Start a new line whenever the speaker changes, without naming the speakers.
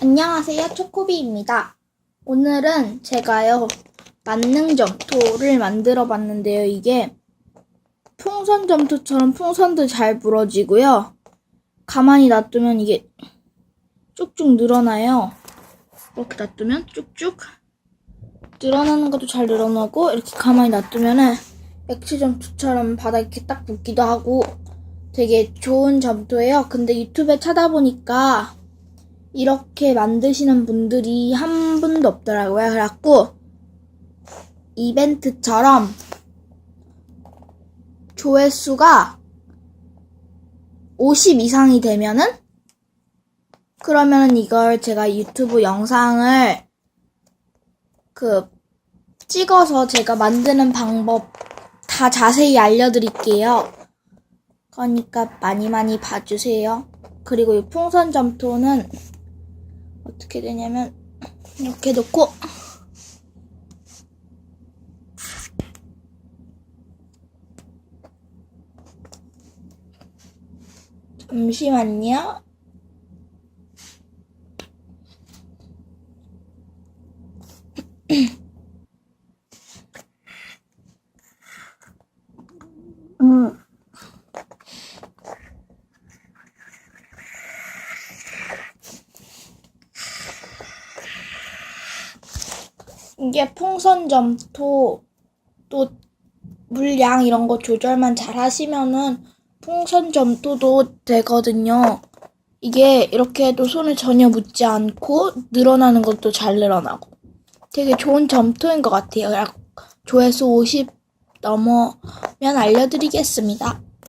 안녕하세요. 초코비입니다. 오늘은 제가요, 만능 점토를 만들어 봤는데요. 이게 풍선 점토처럼 풍선도 잘 부러지고요. 가만히 놔두면 이게 쭉쭉 늘어나요. 이렇게 놔두면 쭉쭉 늘어나는 것도 잘 늘어나고 이렇게 가만히 놔두면은 액체 점토처럼 바닥에 이렇게 딱 붙기도 하고 되게 좋은 점토예요. 근데 유튜브에 찾아보니까 이렇게 만드시는 분들이 한 분도 없더라고요. 그래갖고 이벤트처럼 조회수가 50 이상이 되면은 그러면은 이걸 제가 유튜브 영상을 그 찍어서 제가 만드는 방법 다 자세히 알려드릴게요. 그러니까 많이 많이 봐주세요. 그리고 이 풍선 점토는 어떻게 되냐면 이렇게 놓고 잠시만요. 이게 풍선 점토 또 물량 이런 거 조절만 잘 하시면은 풍선 점토도 되거든요. 이게 이렇게 해도 손을 전혀 묻지 않고 늘어나는 것도 잘 늘어나고 되게 좋은 점토인 것 같아요. 약 조회수 50 넘어면 알려드리겠습니다.